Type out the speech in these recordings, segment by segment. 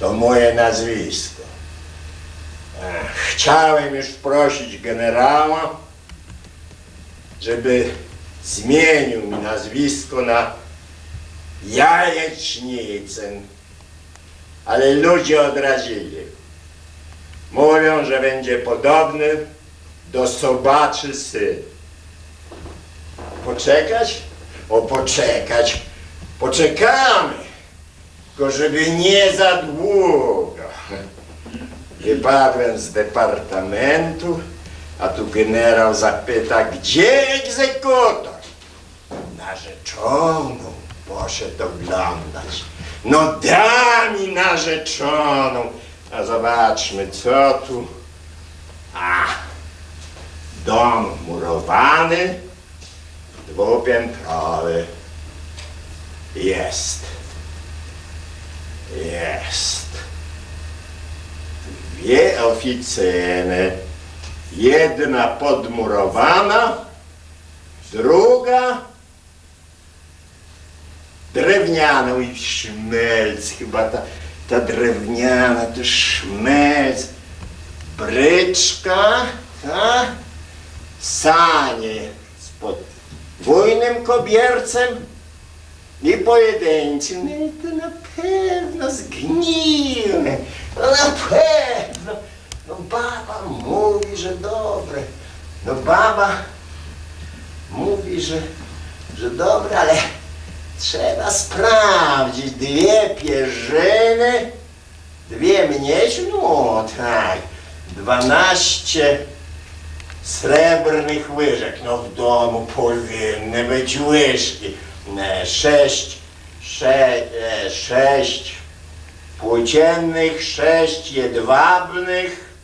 To moje nazwisko. Chciałem już prosić generała, żeby zmienił mi nazwisko na Jajecznicyn. Ale ludzie odrazili. Mówią, że będzie podobny do sobaczy syn. Poczekać? O, poczekać. Poczekamy. Tylko żeby nie za długo. Wypadłem z departamentu, a tu generał zapyta, gdzie egzekutor? Narzeczoną poszedł oglądać. No da mi narzeczoną. A zobaczmy, co tu. A, dom murowany, dwupiętrowy. Jest. Jest. Dwie oficyny. Jedna podmurowana, druga drewniana. Oj, szmelc, chyba ta, ta drewniana, to szmelc. Bryczka, ta, sanie z podwójnym kobiercem i pojedynczym. No i to na pewno zgniłe. No na pewno. No baba mówi, że dobre. No baba mówi, że, że dobre, ale trzeba sprawdzić. Dwie pierzyny, dwie mniejsze, no tak, dwanaście srebrnych łyżek. No w domu powinny być łyżki. E, Sześć, sze, e, sześć płóciennych, sześć jedwabnych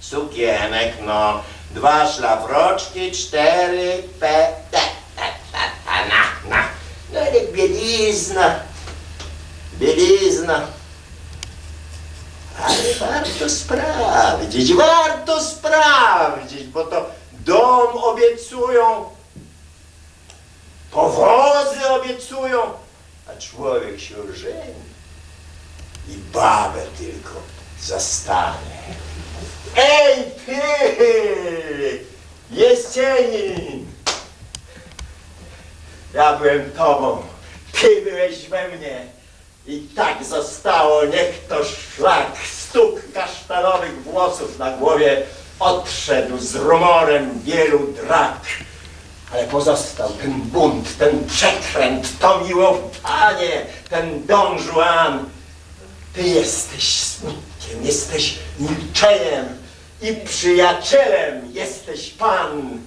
sukienek, no. Dwa szlafroczki, cztery pe, te, te, te, na, na. No ale bielizna, bielizna. Ale warto sprawdzić, warto sprawdzić, bo to dom obiecują, powozy obiecują, a człowiek się ożeni i babę tylko zastanie. Ej ty, Jesień! Ja byłem tobą, ty byłeś we mnie. I tak zostało, niech to szlak, stuk kasztanowych włosów na głowie odszedł z rumorem wielu drak. Ale pozostał ten bunt, ten przekręt, to miłowanie, ten Don Juan. Ty jesteś smutkiem, jesteś milczeniem i przyjacielem jesteś Pan.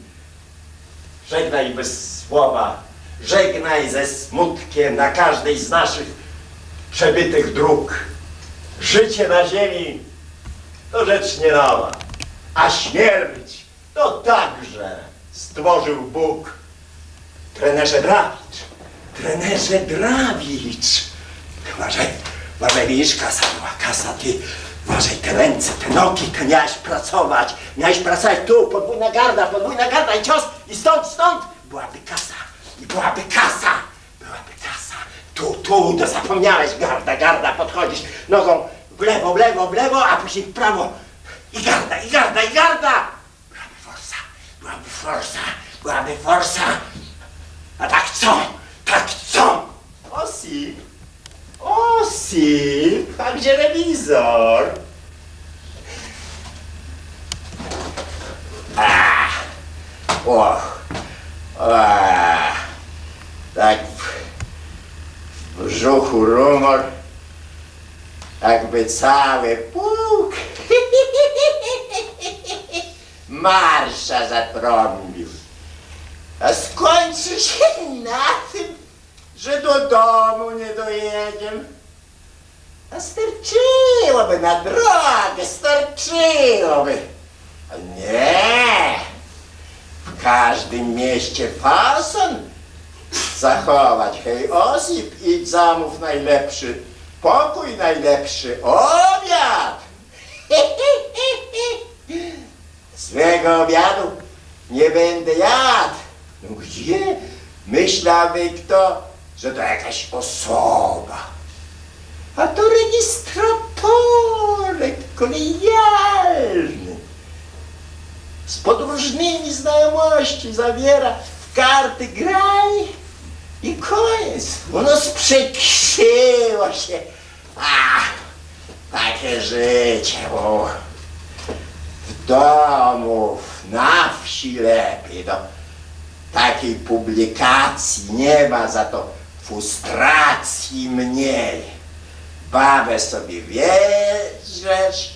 Żegnaj bez słowa, żegnaj ze smutkiem na każdej z naszych przebytych dróg. Życie na ziemi to rzecz nie nowa, a śmierć to także stworzył Bóg. Trenerze Drawicz, trenerze Drawicz. Uważaj, uważaj, widzisz, kasa była, kasa, ty. Uważaj, te ręce, te nogi, te miałeś pracować. Miałeś pracować tu, podwójna garda, podwójna garda i cios i stąd, stąd. Byłaby kasa i byłaby kasa. Byłaby kasa. Tu, tu, to zapomniałeś, garda, garda, podchodzisz nogą w lewo, w lewo, w lewo, a później w prawo. I garda, i garda, i garda. Byłaby forsa, byłaby forsa. A tak co? Tak co? Osi. Osi. A gdzie rewizor? Ah. Och. Ah. Tak w, brzuchu rumor. Jakby cały pług marsza zatrąbił. A skończy się na tym, że do domu nie dojedziemy. A starczyłoby na drogę, starczyłoby. A nie! W każdym mieście fason zachować. Hej, Osip, idź zamów najlepszy pokój, najlepszy obiad. Swego obiadu nie będę jadł. No gdzie? Myślałby kto, że to jakaś osoba. A to rejestratorek kolejalny. Z podróżnymi znajomości zawiera w karty graj i koniec. Ono sprzekrzyło się. Ach, takie życie, bo w domu, na wsi lepiej. Do takiej publikacji nie ma, za to frustracji mniej. Babę sobie wjeżdżasz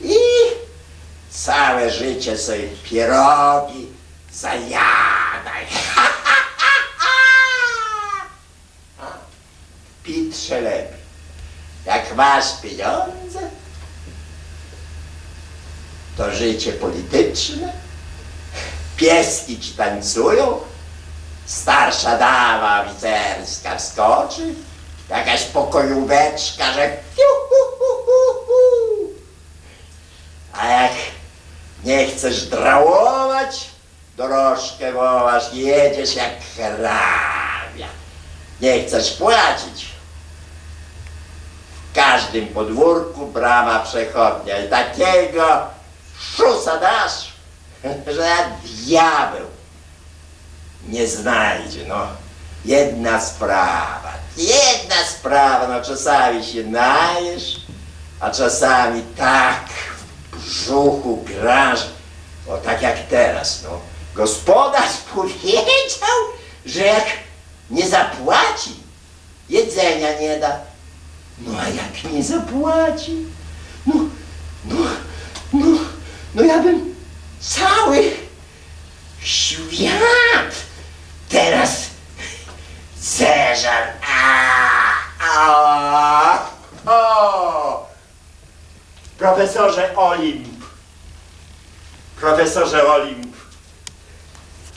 i całe życie sobie pierogi zajadaj. Pitrze lepiej. Jak masz pieniądze, to życie polityczne, pieski ci tańcują, starsza dama oficerska wskoczy, jakaś pokojóweczka, że hu, hu, hu, hu. A jak nie chcesz drałować, dorożkę wołasz, jedziesz jak hrabia. Nie chcesz płacić. W każdym podwórku brama przechodnia i takiego szusa dasz, że diabeł nie znajdzie. No, jedna sprawa, jedna sprawa, no czasami się najesz, a czasami tak w brzuchu graż, o tak jak teraz, no. Gospodarz powiedział, że jak nie zapłaci, jedzenia nie da. No a jak nie zapłaci, no, no ja bym cały świat teraz zeżar. A, a, o. Profesorze Olimp, profesorze Olimp,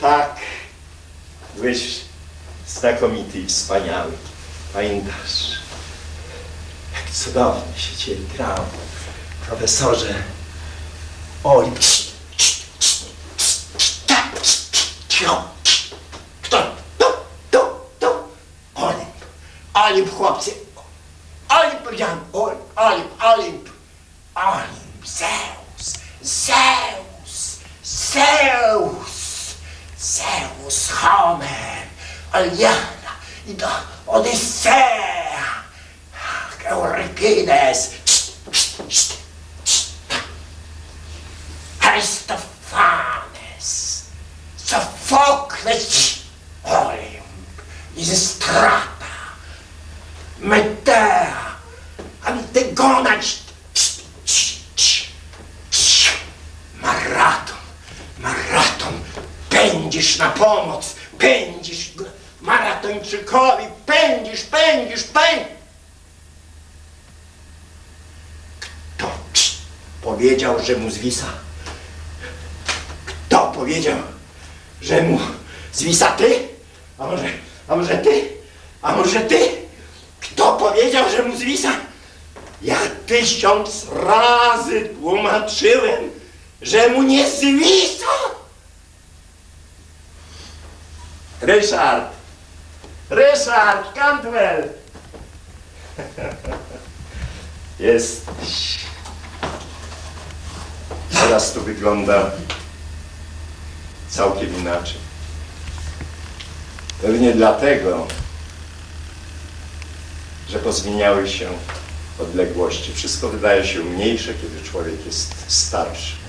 tak, byłeś znakomity i wspaniały. Pamiętasz, jak cudownie się cię grało, profesorze Olimp. Cicho. Kto? Tu, tu, tu. Olimp. Olimp, chłopcy. Olimp, powiedziałem. Olimp, Olimp, Olimp. Olimp, Zeus, Zeus, Zeus, Zeus, Homer, Aliana i do pędzisz na pomoc, pędzisz maratończykowi, pędzisz, pędzisz, pędzisz. Kto powiedział, że mu zwisa? Kto powiedział, że mu zwisa ty? A może, a może ty? A może ty? Kto powiedział, że mu zwisa? Ja tysiąc razy tłumaczyłem, że mu nie zwisa. Ryszard! Ryszard Cantwell! Jesteś. Teraz to wygląda całkiem inaczej. Pewnie dlatego, że pozmieniały się odległości. Wszystko wydaje się mniejsze, kiedy człowiek jest starszy.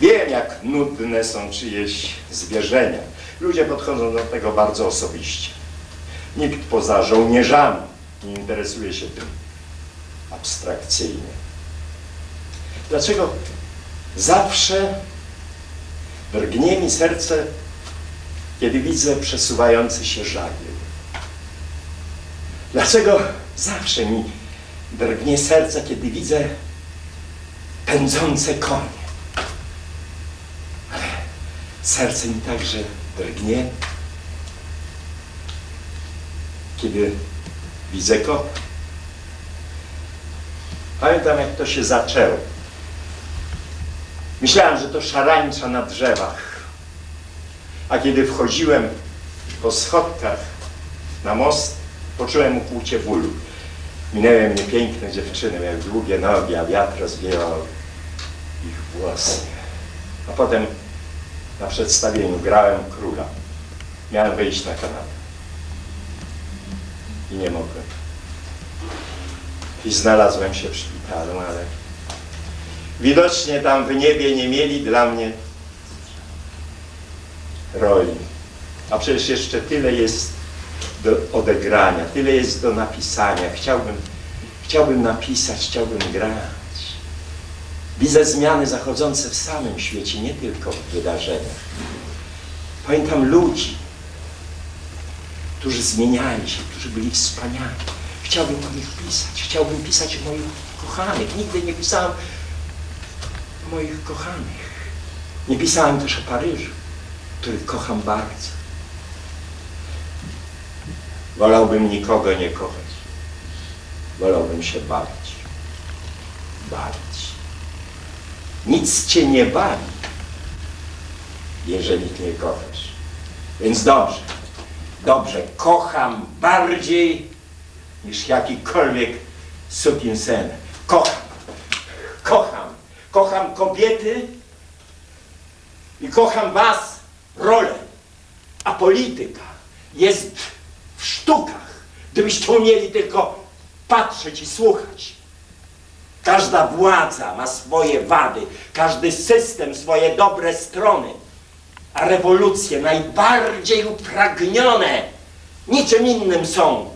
Wiem, jak nudne są czyjeś zwierzenia. Ludzie podchodzą do tego bardzo osobiście. Nikt poza żołnierzami nie interesuje się tym abstrakcyjnie. Dlaczego zawsze drgnie mi serce, kiedy widzę przesuwający się żagiel? Dlaczego zawsze mi drgnie serce, kiedy widzę pędzące konie? Serce mi także drgnie, kiedy widzę kota. Pamiętam, jak to się zaczęło. Myślałem, że to szarańcza na drzewach. A kiedy wchodziłem po schodkach na most, poczułem ukłucie bólu. Minęły mnie piękne dziewczyny, miały długie nogi, a wiatr rozwiewał ich włosy. A potem na przedstawieniu grałem króla. Miałem wyjść na kanapę. I nie mogłem. I znalazłem się w szpitalu, ale widocznie tam w niebie nie mieli dla mnie roli. A przecież jeszcze tyle jest do odegrania, tyle jest do napisania. Chciałbym, chciałbym napisać, chciałbym grać. Widzę zmiany zachodzące w samym świecie, nie tylko w wydarzeniach. Pamiętam ludzi, którzy zmieniali się, którzy byli wspaniali. Chciałbym o nich pisać, chciałbym pisać o moich kochanych. Nigdy nie pisałem o moich kochanych. Nie pisałem też o Paryżu, który kocham bardzo. Wolałbym nikogo nie kochać. Wolałbym się bawić. Bawić. Nic cię nie bawi, jeżeli nie kochasz. Więc dobrze, dobrze, kocham bardziej niż jakikolwiek sukinsen. Kocham, kocham, kocham kobiety i kocham was, rolę. A polityka jest w sztukach, gdybyście umieli tylko patrzeć i słuchać. Każda władza ma swoje wady, każdy system swoje dobre strony, a rewolucje najbardziej upragnione niczym innym są,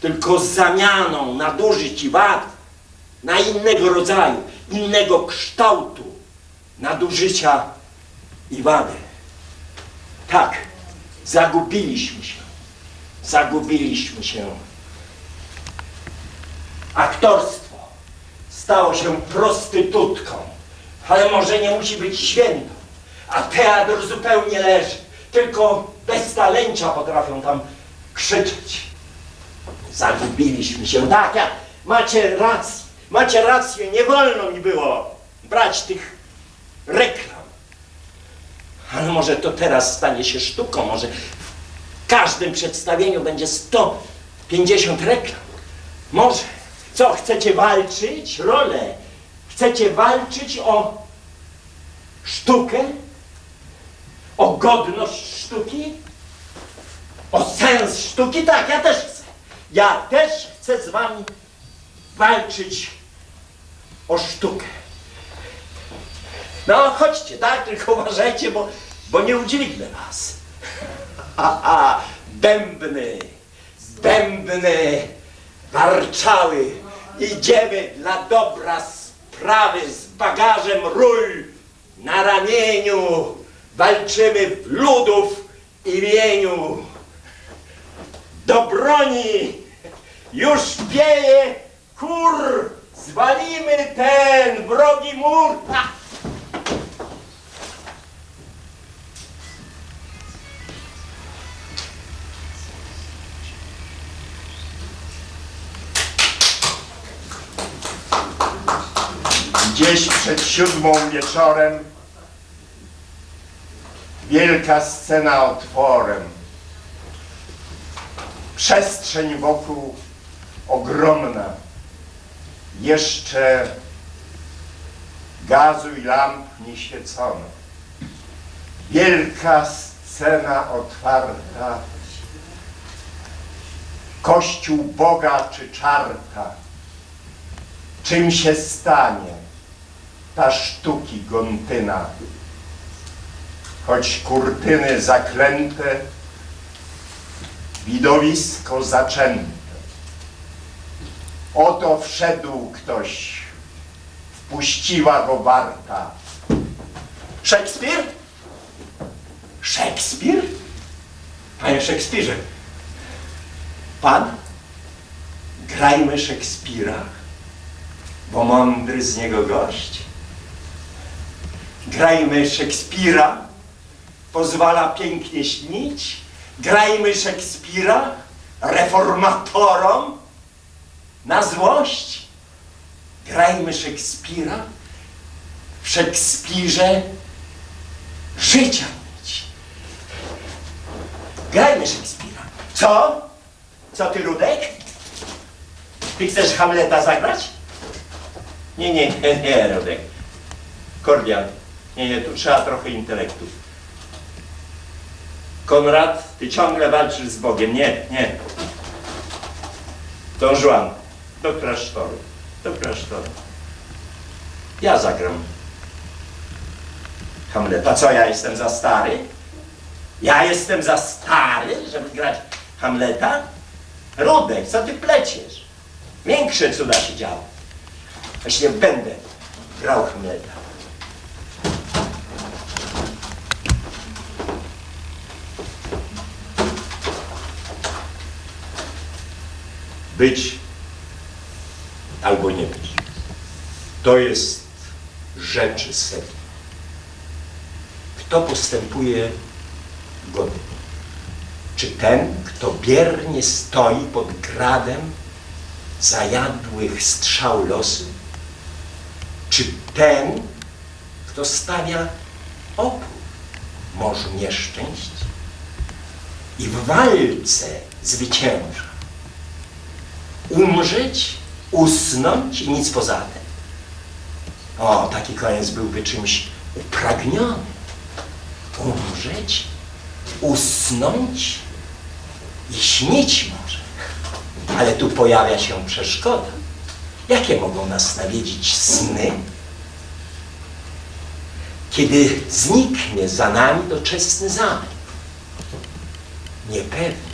tylko zamianą nadużyć i wad na innego rodzaju, innego kształtu nadużycia i wady. Tak, zagubiliśmy się, zagubiliśmy się. Aktorstwo stało się prostytutką, ale może nie musi być świętą, a teatr zupełnie leży. Tylko bez talencia potrafią tam krzyczeć. Zagubiliśmy się. Tak, macie rację, macie rację, nie wolno mi było brać tych reklam. Ale może to teraz stanie się sztuką, może w każdym przedstawieniu będzie 150 reklam. Może. Co, chcecie walczyć? Rolę. Chcecie walczyć o sztukę? O godność sztuki? O sens sztuki? Tak, ja też chcę. Ja też chcę z wami walczyć o sztukę. No, chodźcie, tak? Tylko uważajcie, bo, bo nie udźwignę was. Haha, bębny, bębny warczały. Idziemy dla dobra sprawy z bagażem ról na ramieniu. Walczymy w ludów imieniu. Do broni już wieje kur. Zwalimy ten wrogi mur. Gdzieś przed siódmą wieczorem wielka scena otworem. Przestrzeń wokół ogromna. Jeszcze gazu i lamp nie świecono. Wielka scena otwarta. Kościół Boga czy czarta. Czym się stanie ta sztuki gontyna? Choć kurtyny zaklęte, widowisko zaczęte. Oto wszedł ktoś, wpuściła go warta. Szekspir? Szekspir? Panie Szekspirze, pan? Grajmy Szekspira, bo mądry z niego gość. Grajmy Szekspira, pozwala pięknie śnić. Grajmy Szekspira, reformatorom na złość. Grajmy Szekspira, w Szekspirze życia mieć. Grajmy Szekspira. Co? Co ty, Rudek? Ty chcesz Hamleta zagrać? Nie, nie, nie, nie, Rodek. Kordian. Nie, nie, tu trzeba trochę intelektu. Konrad, ty ciągle walczysz z Bogiem. Nie, nie. Don Juan, do klasztoru, do klasztoru. Ja zagram Hamleta. Co, ja jestem za stary? Ja jestem za stary, żeby grać Hamleta? Rudek, co ty pleciesz? Większe cuda się działo. Właśnie będę grał Hamleta. Być albo nie być. To jest rzeczy sedna. Kto postępuje godnie? Czy ten, kto biernie stoi pod gradem zajadłych strzał losu? Czy ten, kto stawia opór morzu nieszczęść i w walce zwycięża? Umrzeć, usnąć i nic poza tym. O, taki koniec byłby czymś upragnionym. Umrzeć, usnąć i śnić może. Ale tu pojawia się przeszkoda. Jakie mogą nas nawiedzić sny? Kiedy zniknie za nami doczesny zamek. Niepewni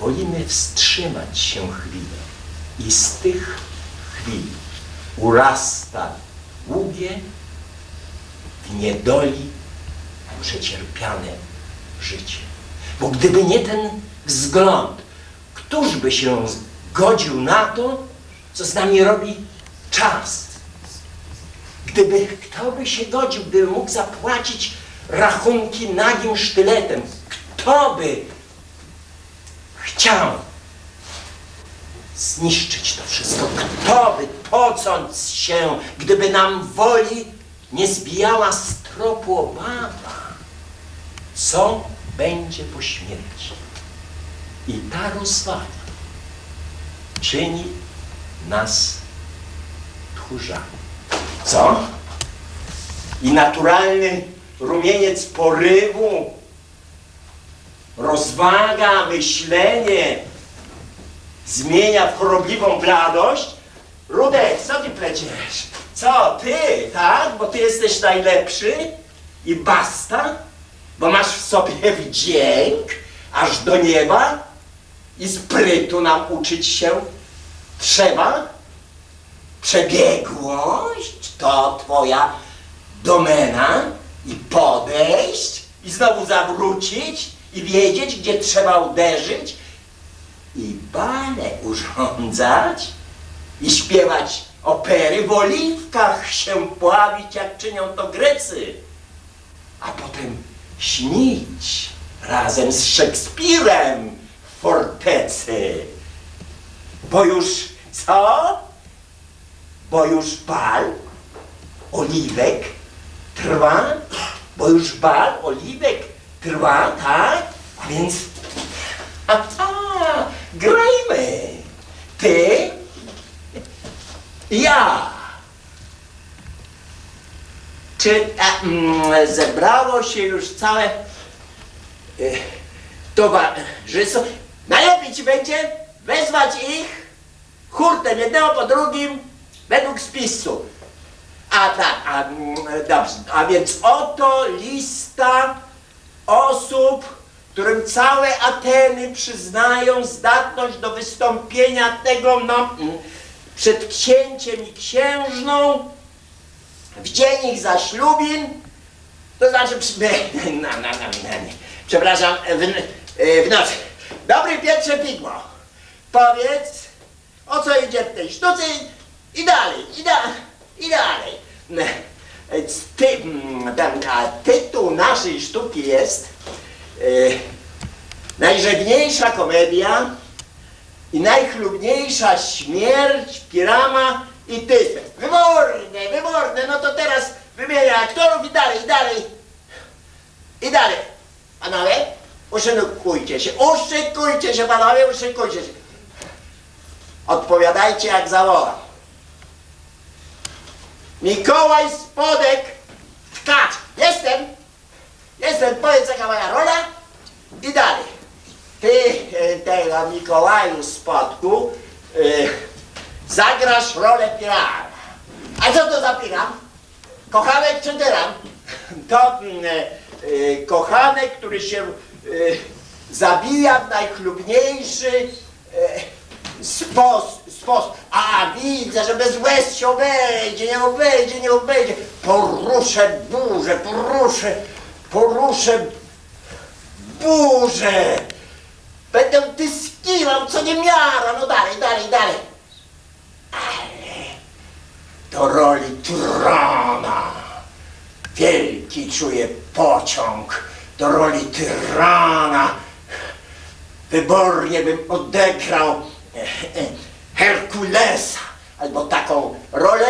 wolimy wstrzymać się chwilę i z tych chwil urasta długie w niedoli przecierpiane życie. Bo gdyby nie ten wzgląd, któż by się zgodził na to, co z nami robi czas? Gdyby kto by się godził, gdyby mógł zapłacić rachunki nagim sztyletem, kto by chciał zniszczyć to wszystko. Kto by pocąc się, gdyby nam woli nie zbijała z tropu obawa, co będzie po śmierci. I ta rozwaga czyni nas tchórzami. Co? I naturalny rumieniec porywu rozwaga, myślenie zmienia w chorobliwą bladość. Rudek, co ty pleciesz? Co, ty, tak? Bo ty jesteś najlepszy i basta? Bo masz w sobie wdzięk aż do nieba i sprytu nam uczyć się trzeba? Przebiegłość to twoja domena i podejść i znowu zawrócić i wiedzieć, gdzie trzeba uderzyć i bale urządzać i śpiewać opery, w oliwkach się pławić, jak czynią to Grecy, a potem śnić razem z Szekspirem w fortecy. Bo już co? Bo już bal oliwek trwa, bo już bal oliwek trwa, tak? A więc, aha, grajmy. Ty, ja. Czy a, mm, zebrało się już całe y, towarzystwo? Najlepiej ci będzie wezwać ich hurtem jednego po drugim według spisu. A tak, a, mm, dobrze, a więc oto lista osób, którym całe Ateny przyznają zdatność do wystąpienia tego no, przed księciem i księżną w dzień ich zaślubin, to znaczy, no, no, no, nie. przepraszam, w, y, w nocy. Dobry Pietrze Pigmo, powiedz, o co idzie w tej sztuce i dalej, i, da, i dalej. Ty, ten, tytuł naszej sztuki jest y, komedia i najchlubniejsza śmierć Pirama i Tyfy. Wyborne, wyborne, no to teraz wymienię aktorów i dalej, i dalej. I dalej. Panowie, uszykujcie się, uszykujcie się panowie, uszykujcie się. Odpowiadajcie jak zawołam. Mikołaj Spodek, tkacz. Jestem. Jestem, powiedz jaka moja rola i dalej. Ty e, tego Mikołaju Spodku e, zagrasz rolę pirana. A co to za piran? Kochanek czy tyran? To e, kochanek, który się e, zabija w najchlubniejszy e, sposób. Spos A widzę, że bez łez się obejdzie, nie obejdzie, nie obejdzie. Poruszę burzę, poruszę, poruszę burzę. Będę tyskiwał, co nie miara. No dalej, dalej, dalej. Ale do roli tyrana. Wielki czuję pociąg do roli tyrana. Wybornie bym odegrał e, e, Herkulesa albo taką rolę,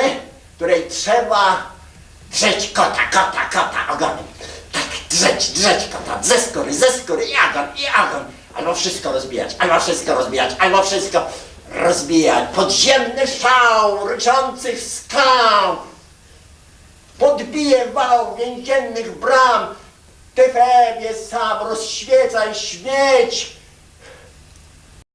której trzeba drzeć kota, kota, kota ogonem. Tak, drzeć, drzeć kota, ze skóry, ze skóry i ogon, i ogon. Albo wszystko rozbijać, albo wszystko rozbijać, albo wszystko rozbijać. Podziemny szał ryczących skał podbije wał więziennych bram. Ty Febie sam rozświecaj śmieć